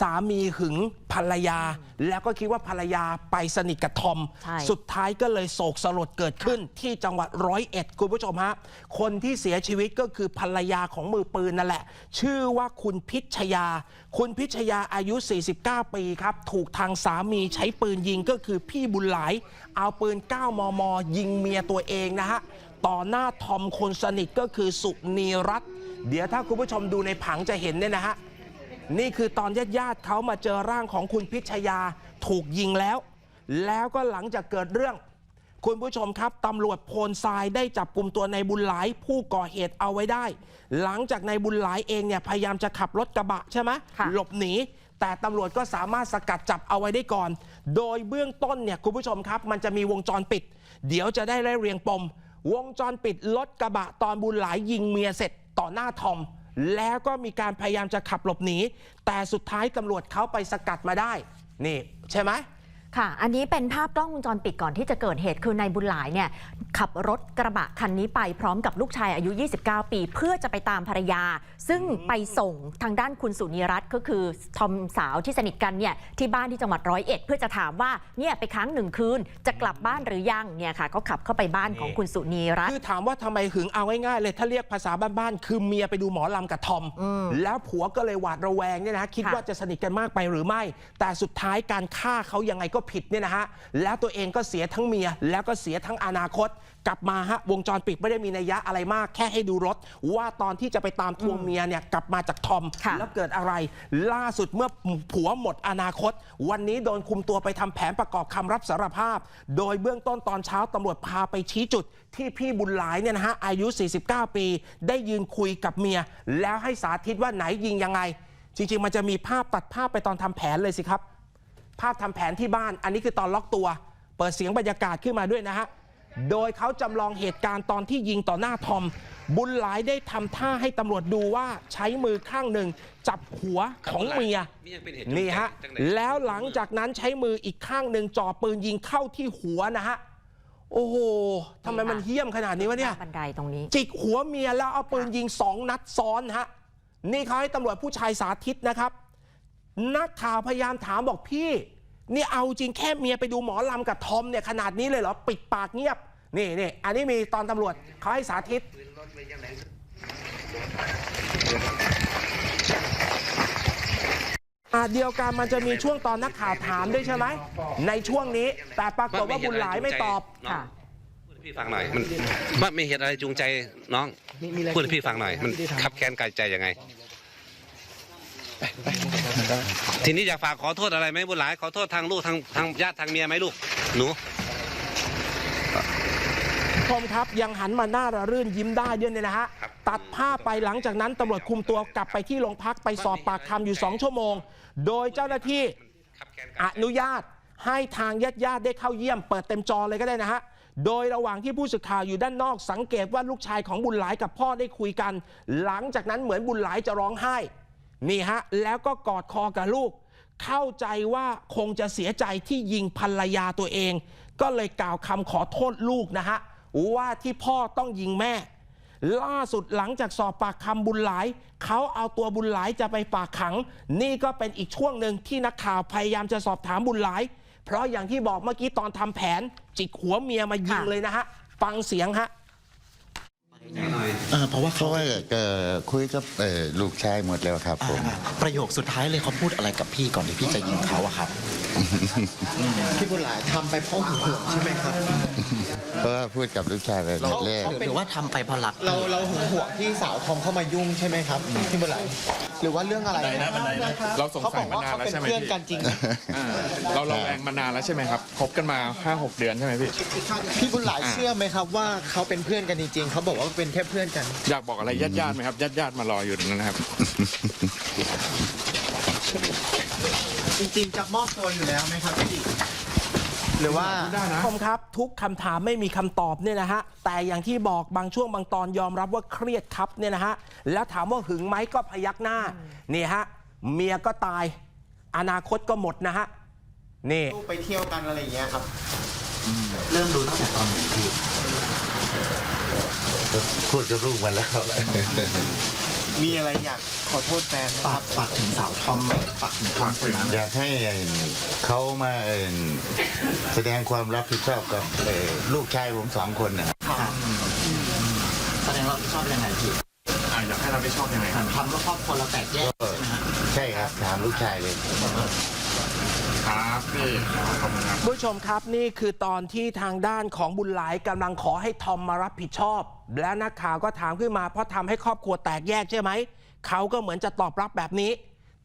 สามีหึงภรรยา แล้วก็คิดว่าภรรยาไปสนิทกับทอม ใช่ สุดท้ายก็เลยโศกสลดเกิดขึ้นที่จังหวัดร้อยเอ็ดคุณผู้ชมฮะคนที่เสียชีวิตก็คือภรรยาของมือปืนนั่นแหละ ชื่อว่าคุณพิชยา คุณพิชยาอายุ 49 ปีครับ ถูกทางสามีใช้ปืนยิงก็คือพี่บุญหลาย เอาปืน 9 มม ยิงเมียตัวเองนะฮะ ต่อหน้าทอมคนสนิทก็คือสุนีรัตน์เดี๋ยวถ้าคุณผู้ชมดูในผังจะเห็นเนี่ยนะฮะ นี่คือตอนญาติญาติๆเขามาเจอร่างของคุณพิชยาถูกยิงแล้ว แล้วก็หลังจากเกิดเรื่อง คุณผู้ชมครับตำรวจโพนทรายได้จับกลุ่มตัวในบุญหลายผู้ก่อเหตุเอาไว้ได้ หลังจากในบุญหลายเองเนี่ยพยายามจะขับรถกระบะใช่ไหมค่ะหลบหนีแต่ตำรวจก็สามารถสกัดจับเอาไว้ได้ก่อน โดยเบื้องต้นเนี่ยคุณผู้ชมครับ มันจะมีวงจรปิด เดี๋ยวจะได้ไล่เรียงปม วงจรปิดรถกระบะตอนบุญหลายยิงเมียเสร็จต่อหน้าทอม แล้วก็มีการพยายามจะขับหลบหนี แต่สุดท้ายตำรวจเขาไปสกัดมาได้ นี่ ใช่ไหม ค่ะ อันนี้เป็นภาพกล้องวงจรปิดก่อนที่จะเกิดเหตุคือนายบุญหลายเนี่ยขับรถกระบะคันนี้ไปพร้อมกับลูกชายอายุ 29 ปี เพื่อจะไปตามภรรยา ซึ่งไปส่งทางด้านคุณสุนีรัตน์ก็คือทอมสาวที่สนิทกันเนี่ยที่บ้านที่จังหวัดร้อยเอ็ดเพื่อจะถามว่าเนี่ยไปค้างหนึ่งคืนจะกลับบ้านหรือยังเนี่ยค่ะเขาขับเข้าไปบ้านของคุณสุนีรัตน์คือถามว่าทำไมหึงเอาง่ายๆเลยถ้าเรียกภาษาบ้านๆคือเมียไปดูหมอลำกับทอม แล้วผัวก็เลยหวาดระแวงเนี่ยนะฮะคิดค่ะว่าจะสนิทกันมากไปหรือไม่ แต่สุดท้ายการฆ่าเขายังไงก็ผิดเนี่ยนะฮะแล้วตัวเองก็เสียทั้งเมีย แล้วก็เสียทั้งอนาคต กลับมาฮะวงจรปิดไม่ได้มีนัยยะอะไรมาก แค่ให้ดูรถ ว่าตอนที่จะไปตามทวงเมียเนี่ยกลับมาจากทอม ค่ะ แล้วเกิดอะไร ล่าสุดเมื่อผัวหมดอนาคต วันนี้โดนคุมตัวไปทำแผนประกอบคำรับสารภาพ โดยเบื้องต้นตอนเช้าตำรวจพาไปชี้จุด ที่พี่บุญหลายเนี่ยนะฮะอายุ 49 ปี ได้ยืนคุยกับเมีย แล้วให้สาธิตว่าไหนยิงยังไง จริงๆ มันจะมีภาพตัดภาพไปตอนทำแผนเลยสิครับ ภาพทำแผนที่บ้าน อันนี้คือตอนล็อกตัว เปิดเสียงบรรยากาศขึ้นมาด้วยนะฮะ โดยเขาจำลองเหตุการณ์ตอนที่ยิงต่อหน้าทอม บุญหลายได้ทำท่าให้ตำรวจดูว่าใช้มือข้างหนึ่งจับหัวของเมียนี่ฮะ แล้วหลังจากนั้นใช้มืออีกข้างหนึ่งจ่อปืนยิงเข้าที่หัวนะฮะโอ้โห ทำไมมันเหี้ยมขนาดนี้วะเนี่ย บันไดตรงนี้ จิกหัวเมียแล้วเอาปืนยิงสองนัดซ้อนฮะ นี่เขาให้ตำรวจผู้ชายสาธิตนะครับ นักข่าวพยายามถามบอกพี่ นี่เอาจริงแค่เมียไปดูหมอลำกับทอมเนี่ยขนาดนี้เลยเหรอ ปิดปากเงียบ นี่นี่อันนี้มีตอนตำรวจเขาให้สาธิต อาเดียวกันมันจะมีช่วงตอนนักข่าวถามด้วยใช่ไหม ในช่วงนี้แต่ปรากฏว่าบุญหลายไม่ตอบค่ะพูดให้พี่ฟังหน่อยมันมันมีเหตุอะไรจูงใจน้องพูดให้พี่ฟังหน่อย มันขับแค้นกายใจยังไง ทีนี้อยากฝากขอโทษอะไรไหมบุญหลายขอโทษทางลูกทางทางญาติทางเมียไหมลูกหนูชมครับยังหันมาหน้าระรื่นยิ้มได้ด้วยเนี่ยนะฮะครับตัดภาพไปหลังจากนั้นตำรวจคุมตัวกลับไปที่โรงพักไปสอบปากคำอยู่ 2 ชั่วโมง โดยเจ้าหน้าที่ขับแค้นอกายใจนุญาตให้ทางญาติญาติๆได้เข้าเยี่ยม เปิดเต็มจอเลยก็ได้นะฮะโดยระหว่างที่ผู้สื่อข่าวอยู่ด้านนอกสังเกตว่าลูกชายของบุญหลายกับพ่อได้คุยกัน หลังจากนั้นเหมือนบุญหลายจะร้องไห้ นี่ฮะ แล้วก็กอดคอกับลูก เข้าใจว่าคงจะเสียใจที่ยิงภรรยาตัวเอง ก็เลยกล่าวคำขอโทษลูกนะฮะ ว่าที่พ่อต้องยิงแม่ ล่าสุดหลังจากสอบปากคำบุญหลาย เขาเอาตัวบุญหลายจะไปฝากขัง นี่ก็เป็นอีกช่วงหนึ่งที่นักข่าวพยายามจะสอบถามบุญหลาย เพราะอย่างที่บอกเมื่อกี้ตอนทำแผน จิกหัวเมียมายิงเลยนะฮะฟังเสียงฮะ อ่อเพราะว่าเพเขาราะว่าเอ่อคุยกับเอ่อลูกชายหมดแล้วครับผม อ่าประโยคสุดท้ายเลยเขาพูดอะไรกับพี่ก่อนที่พี่จะยิงเขาอะครับ พี่บุญหลายทำไปเพราะหึงหวงใช่ไหมครับ เพราะว่าพูดกับลูกชายไปแรก หรือว่าทำไปเพราะรัก เราเราหึงหวงที่สาวทอมเข้ามายุ่งใช่ไหมครับพี่บุญหลายหรือว่าเรื่องอะไรบันไดนะบันไดนะเราสงเขาสับยอกมาว่านานเขาแล้วเป็นใช่ไหมเพื่อนพี่กันจริง อ่าเราเราแวงมานานแล้วใช่ไหมครับคบกันมา 5 6 เดือนใช่ไหมพี่ พี่บุญหลายเชื่อไหมครับว่าเขาเป็นเพื่อนกันจริงๆเขาบอกว่าเป็นแค่เพื่อนกัน อยากบอกอะไรญาติญาติๆไหมครับญาติญาติๆมารออยู่ตรงนั้นนะครับ จริงๆจะมอบตัวอยู่แล้วไหมครับพี่หรือว่าชมครับ ทุกคำถามไม่มีคำตอบเนี่ยนะฮะ แต่อย่างที่บอกบางช่วงบางตอนยอมรับว่าเครียดครับเนี่ยนะฮะ แล้วถามว่าหึงไหมก็พยักหน้านี่ฮะ เมียก็ตาย อนาคตก็หมดนะฮะ นี่ ลูกไปเที่ยวกันอะไรอย่างเงี้ยครับ เริ่มดูตั้งแต่ตอนไหนพี่ พูดกับลูกมาแล้วมีอะไรอยากขอโทษแฟนไหมคฝารักบฝากถึงสาวทอมไหมฝากถึงคนคนนั้นอยากให้เขามาเอ่อแสดงความรับผิดชอบกับเอ่อลูกชายผมสองคนนะแสดงรับผิดชอบยังไงพี่อ่าอยากให้เราได้ชอบยังไง ถามคำว่าครอบครัวเราแตกแยกใช่ไหมฮะ ใช่ครับถามลูกชายเลย ครับพี่ขอบคุณครับ ผู้ชมครับนี่คือตอนที่ทางด้านของบุญหลายกำลังขอให้ทอมมารับผิดชอบ และนักข่าวก็ถามขึ้นมาเพราะทำให้ครอบครัวแตกแยกใช่ไหม เขาก็เหมือนจะตอบรับแบบนี้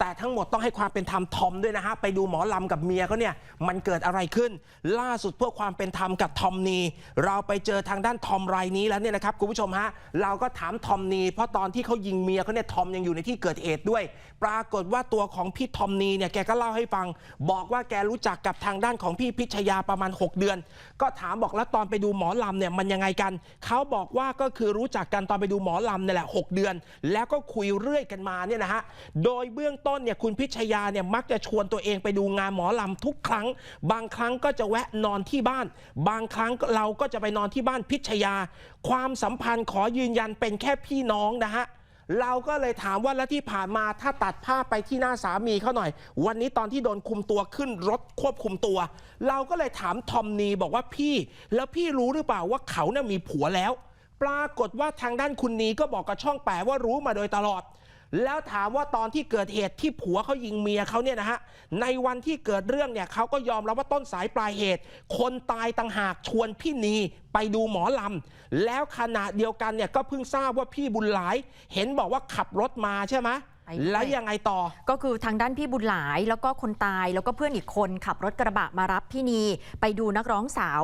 แต่ทั้งหมดต้องให้ความเป็นธรรมทอมด้วยนะฮะ ไปดูหมอลำกับเมียเขาเนี่ย มันเกิดอะไรขึ้น ล่าสุดเพื่อความเป็นธรรมกับทอมนี เราไปเจอทางด้านทอมรายนี้แล้วเนี่ยนะครับคุณผู้ชมฮะ เราก็ถามทอมนีเพราะตอนที่เขายิงเมียเขาเนี่ยทอมยังอยู่ในที่เกิดเหตุด้วย ปรากฏว่าตัวของพี่ทอมนีเนี่ยแกก็เล่าให้ฟัง บอกว่าแกรู้จักกับทางด้านของพี่พิชยาประมาณ 6 เดือน ก็ถามบอกแล้วตอนไปดูหมอลำเนี่ยมันยังไงกันเขาบอกว่าก็คือรู้จักกันตอนไปดูหมอลำนี่แหละ 6 เดือน แล้วก็คุยเรื่อยกันมาเนี่ยนะฮะโดยเบื้องต้นเนี่ยคุณพิชยาเนี่ยมักจะชวนตัวเองไปดูงานหมอลำทุกครั้ง บางครั้งก็จะแวะนอนที่บ้าน บางครั้งเราก็จะไปนอนที่บ้านพิชยา ความสัมพันธ์ขอยืนยันเป็นแค่พี่น้องนะฮะเราก็เลยถามว่าแล้วที่ผ่านมาถ้าตัดภาพไปที่หน้าสามีเขาหน่อย วันนี้ตอนที่โดนคุมตัวขึ้นรถควบคุมตัว เราก็เลยถามทอมนีบอกว่าพี่ แล้วพี่รู้หรือเปล่าว่าเขาเนี่ยมีผัวแล้ว ปรากฏว่าทางด้านคุณนีก็บอกกับช่องแปว่ารู้มาโดยตลอด แล้วถามว่าตอนที่เกิดเหตุที่ผัวเขายิงเมียเขาเนี่ยนะฮะในวันที่เกิดเรื่องเนี่ยเขาก็ยอมรับว่าต้นสายปลายเหตุ คนตายต่างหากชวนพี่นีไปดูหมอลำ แล้วขณะเดียวกันเนี่ยก็เพิ่งทราบว่าพี่บุญหลาย เห็นบอกว่าขับรถมาใช่ไหม ด้วยแล้วยังไงต่อ ก็คือทางด้านพี่บุญหลายแล้วก็คนตายแล้วก็เพื่อนอีกคนขับรถกระบะมารับพี่นีไปดูนักร้องสาว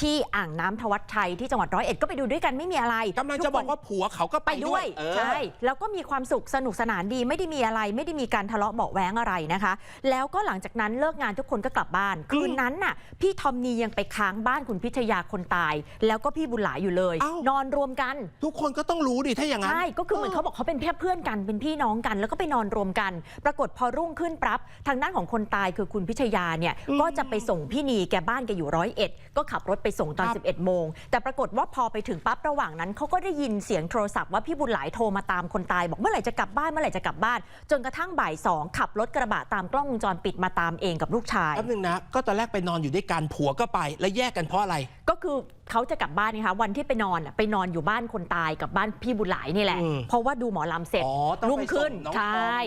ที่อ่างน้ำทวัดชัยที่จังหวัดร้อยเอ็ดก็ไปดูด้วยกันไม่มีอะไรกำลังจะบอกว่าผัวเขาก็ไปไปด้ด้ววยยเออใช่แล้วก็มีความสุขสนุกสนานดีไม่ได้มีอะไร ไม่ได้มีการทะเลาะเบาะแว้งอะไรนะคะ แล้วก็หลังจากนั้นเลิกงานทุกคนก็กลับบ้าน คืนนั้นน่ะ พี่ทอมนียังไปค้างบ้านคุณพิชยาคนตาย แล้วก็พี่บุญหลายอยู่เลยเอ้านอนรวมกัน ทุกคนก็ต้องรู้ดิถ้าอย่างนั้นใช่ก็คือเหมือนเขาบอกเขาเป็นแค่เพื่อนกันเป็นพี่น้องกันแล้วก็ไปนอนรวมกัน ปรากฏพอรุ่งขึ้นปรับทางด้านของคนตายคือคุณพิชยาเนี่ยก็จะไปส่งพี่นีแกบ้านแกอยู่ร้อยเอ็ดก็ขับรถไปส่งตอนครับ11 โมง แต่ปรากฏว่าพอไปถึงปั๊บระหว่างนั้นเขาก็ได้ยินเสียงโทรศัพท์ว่าพี่บุญหลายโทรมาตามคนตายบอกเมื่อไหร่จะกลับบ้านเมื่อไหร่จะกลับบ้าน จนกระทั่งบ่ายสองขับรถกระบะตามกล้องวงจรปิดมาตามเองกับลูกชายแป๊บนึงนะก็ตอนแรกไปนอนอยู่ด้วยกันผัวก็ไป แล้วแยกกันเพราะอะไร ก็คือ เขาจะกลับบ้านนะคะวันที่ไปนอนน่ะไปนอนอยู่บ้านคนตายกับบ้านพี่บุญหลายนี่แหละ อืมเพราะว่าดูหมอลำเสร็จอ๋อต้องไปรุ่งขึ้นส่งน้องใชทอม่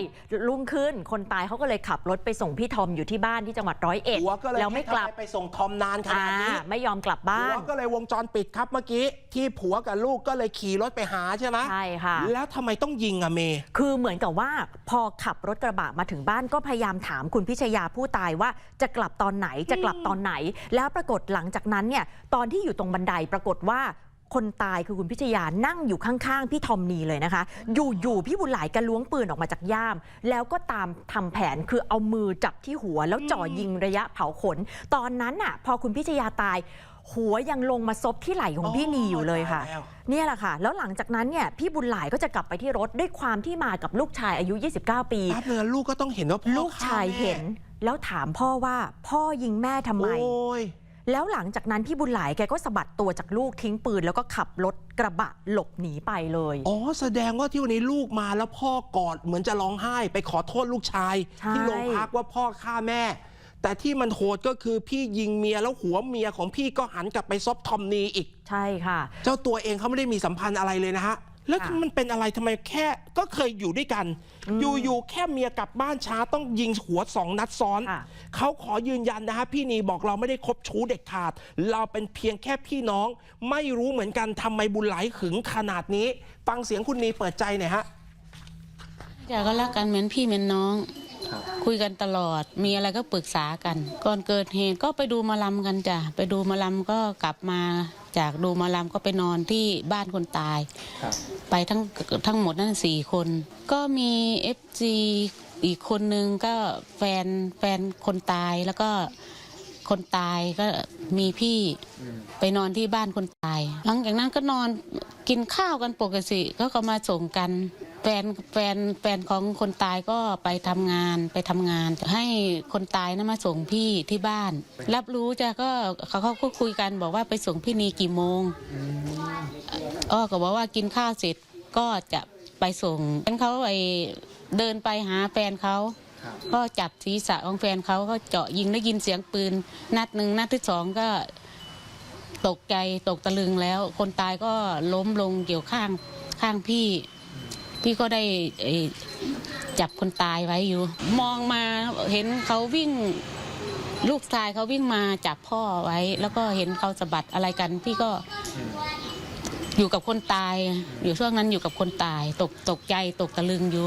รุ่งขึ้นคนตายเขาก็เลยขับรถไปส่งพี่ทอมอยู่ที่บ้านที่จังหวัดร้อยเอ็ดผัวก็เลยแล้วไม่กลับให้ทำไปส่งทอมนานขนาดนี้อ่าไม่ยอมกลับบ้าผัน วก็เลยวงจรปิดครับเมื่อกี้ ที่ผัวกับลูกก็เลยขี่รถไปหาใช่ไหมใช่ค่ะ แล้วทำไมต้องยิงอะเม คือเหมือนกับว่าพอขับรถกระบะมาถึงบ้านก็พยายามถามคุณพิชยาผู้ตายว่าจะกลับตอนไหนจะกลับตอนไหน แล้วปรากฏหลังจากนั้นเนี่ยตอนที่อยู่ตรงบันไดปรากฏว่าคนตายคือคุณพิชยานั่งอยู่ข้างๆ พี่ทอมนีเลยนะคะ อยู่ๆพี่บุญหลายกระล้วงปืนออกมาจากย่าม แล้วก็ตามทำแผนคือเอามือจับที่หัว แล้วจ่อยิงระยะเผาขน ตอนนั้นน่ะ พอคุณพิชยาตาย หัวยังลงมาซบที่ไหล่ของพี่นีอยู่เลยค่ะตายแล้วเนี่ยแหละค่ะ แล้วหลังจากนั้นเนี่ยพี่บุญหลายก็จะกลับไปที่รถด้วยความที่มากับลูกชายอายุ 29 ปีแป๊บนึงนะลูกก็ต้องเห็นว่าพ่อลูกชายฆ่แม่เห็น แล้วถามพ่อว่าพ่อยิงแม่ทำไมโอ้ย แล้วหลังจากนั้นพี่บุญหลายแกก็สะบัดตัวจากลูกทิ้งปืน แล้วก็ขับรถกระบะหลบหนีไปเลย อ๋อ แสดงว่าที่วันนี้ลูกมาแล้วพ่อกอดเหมือนจะร้องไห้ ไปขอโทษลูกชาย ใช่ ที่โรงพักว่าพ่อฆ่าแม่ แต่ที่มันโหดก็คือพี่ยิงเมียแล้วหัวเมียของพี่ก็หันกลับไปซบทอมนีอีก ใช่ค่ะ เจ้าตัวเองเขาไม่ได้มีสัมพันธ์อะไรเลยนะฮะ แล้วค่ะมันเป็นอะไรทำไมแค่ก็เคยอยู่ด้วยกัน อยู่ๆแค่เมียกลับบ้านช้าต้องยิงหัวสองนัดซ้อนค่ะเขาขอยืนยันนะฮะพี่นีบอกเราไม่ได้คบชู้เด็ดขาด เราเป็นเพียงแค่พี่น้อง ไม่รู้เหมือนกันทำไมบุญหลายหึงขนาดนี้ ฟังเสียงคุณนีเปิดใจหน่อยฮะจ้ะก็รักกันเหมือนพี่เหมือนน้อง คุยกันตลอด มีอะไรก็ปรึกษากัน ก่อนเกิดเหตุก็ไปดูหมาลำกันจ้ะ ไปดูหมาลำก็กลับมาจากดูหมาลำก็ไปนอนที่บ้านคนตาย ไปทั้งทั้งหมดนั่นสี่คน ก็มีเอฟซีอีกคนนึงก็แฟนแฟนคนตายแล้วก็คนตายก็มีพี่ไปนอนที่บ้านคนตาย หลังจากนั้นก็นอนกินข้าวกันปกติก็ก็มาส่งกัน แฟนแฟนแฟนของคนตายก็ไปทำงานไปทำงาน ให้คนตายนะมาส่งพี่ที่บ้าน รับรู้จ้ะก็เขาเขาก็คุยกันบอกว่าไปส่งพี่นีกี่โมงอ้อก็บอกว่ากินข้าวเสร็จก็จะไปส่งแฟนเขาไอเดินไปหาแฟนเขาก็จับศีรษะของแฟนเขาก็เจาะยิงได้ยินเสียงปืน นัดหนึ่งนัดที่สองก็ตกใจตกตะลึงแล้ว คนตายก็ล้มลงเกี่ยวข้างข้างพี่ พี่ก็ได้จับคนตายไว้อยู่ มองมาเห็นเขาวิ่งลูกชายเขาวิ่งมาจับพ่อไว้ แล้วก็เห็นเขาสะบัดอะไรกัน พี่ก็อยู่กับคนตาย อยู่ช่วงนั้นอยู่กับคนตาย ตกตกใจตกตะลึงอยู่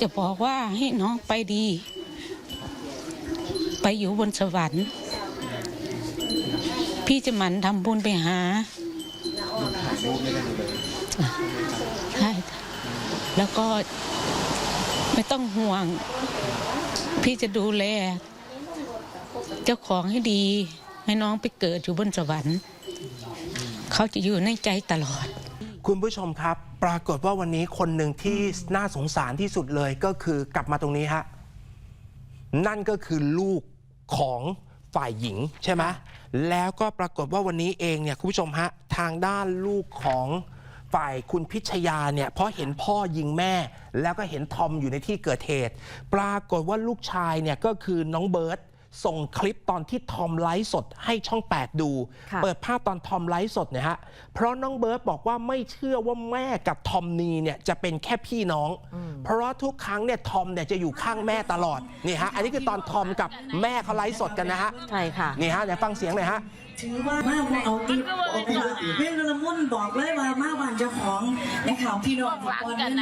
จะบอกว่าให้น้องไปดี ไปอยู่บนสวรรค์พี่จะหมั่นทำบุญไปหา แล้วก็ไม่ต้องห่วง พี่จะดูแล เจ้าของให้ดี ให้น้องไปเกิดอยู่บนสวรรค์ เขาจะอยู่ในใจตลอด คุณผู้ชมครับ ปรากฏว่าวันนี้คนหนึ่งที่น่าสงสารที่สุดเลยก็คือกลับมาตรงนี้ฮะนั่นก็คือลูกของฝ่ายหญิงใช่ไหมแล้วก็ปรากฏว่าวันนี้เองเนี่ยคุณผู้ชมฮะทางด้านลูกของ ฝ่ายคุณพิชยาเนี่ยเพราะเห็นพ่อยิงแม่ แล้วก็เห็นทอมอยู่ในที่เกิดเหตุ ปรากฏว่าลูกชายเนี่ยก็คือน้องเบิร์ตส่งคลิปตอนที่ทอมไลฟ์สดให้ช่อง 8 ดูค่ะเปิดภาพตอนทอมไลฟ์สดเนี่ยฮะ เพราะน้องเบิร์ตบอกว่าไม่เชื่อว่าแม่กับทอมนีเนี่ยจะเป็นแค่พี่น้อง เพราะว่าทุกครั้งเนี่ยทอมเนี่ยจะอยู่ข้างแม่ตลอดนี่ฮะอันนี้คือตอนทอมกับแม่เขาไลฟ์สดกันนะฮะใช่ค่ะนี่ฮะเดี๋ยวฟังเสียงหน่อยฮะถือว่ามาบ่เอาติเอาไปเพื่อนละมุนบอกเลยว่ามาบ้านเจ้าของนะคะพี่น้องทุกคนนั่น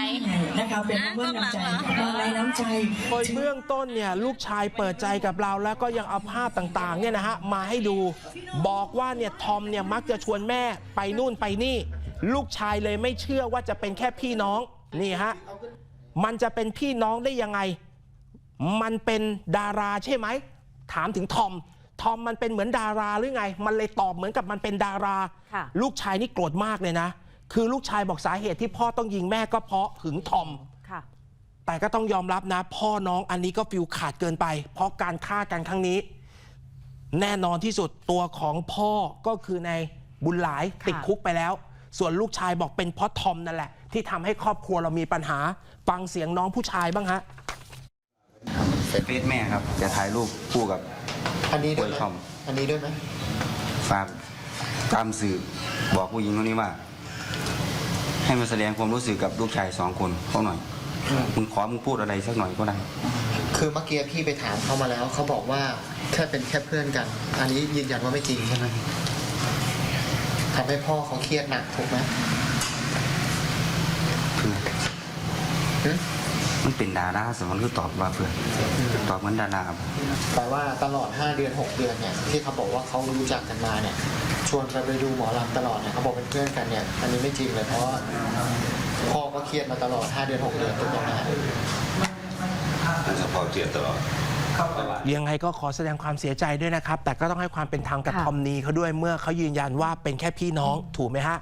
นะคะเป็นเพื่อนน้ำใจมาไว้น้ำใจโดยเบื้องต้นเนี่ยลูกชายเปิดใจกับเราแล้วก็ยังเอาภาพต่างๆเนี่ยนะฮะมาให้ดูบอกว่าเนี่ยทอมเนี่ยมักจะชวนแม่ไปนู่นไปนี่ ลูกชายเลยไม่เชื่อว่าจะเป็นแค่พี่น้องนี่ฮะมันจะเป็นพี่น้องได้ยังไง มันเป็นดาราใช่ไหมถามถึงทอม ทอมมันเป็นเหมือนดาราหรือไง มันเลยตอบเหมือนกับมันเป็นดาราค่ะลูกชายนี่โกรธมากเลยนะ คือลูกชายบอกสาเหตุที่พ่อต้องยิงแม่ก็เพราะหึงทอมค่ะแต่ก็ต้องยอมรับนะ พ่อน้องอันนี้ก็ฟิลขาดเกินไป เพราะการฆ่ากันครั้งนี้ แน่นอนที่สุดตัวของพ่อก็คือในบุญหลายติดคุกไปแล้ว ส่วนลูกชายบอกเป็นเพราะทอมนั่นแหละ ที่ทำให้ครอบครัวเรามีปัญหา ฟังเสียงน้องผู้ชายบ้างฮะเฟซแม่ครับจะถ่ายรูปคู่กับ อันนี้ด้วยไหมโอ้ยชอบอันนี้ด้วยไหมฝากตามสื่อบอกผู้หญิงคนนี้ว่า ให้มาแสดงความรู้สึกกับลูกชายสองคนเขาหน่อยมึงขอมึงพูดอะไรสักหน่อยก็ได้ คือเมื่อกี้พี่ไปถามเขามาแล้ว เขาบอกว่าแค่เป็นแค่เพื่อนกัน อันนี้ยืนยันว่าไม่จริงใช่ไหมทำให้พ่อเขาเครียดหนักถูกไหมเพื่อนหึ มันเป็นดาราสมมติคือตอบว่าเพื่อนตอบเหมือนดาราครับแต่ว่าตลอด 5 เดือน 6 เดือนเนี่ยที่เขาบอกว่าเขารู้จักกันมาเนี่ยชวนกันไปดูหมอลำตลอดเนี่ยเขาบอกเป็นเพื่อนกันเนี่ยอันนี้ไม่จริงเลยเพราะว่าพ่อก็เครียดมาตลอด 5 เดือน 6 เดือนถูกต้องไหมฮะยังไงก็ขอแสดงความเสียใจด้วยนะครับ แต่ก็ต้องให้ความเป็นธรรมกับค่ะทอมนีเขาด้วยเมื่อเขายืนยันว่าเป็นแค่พี่น้องถูกไหมฮะ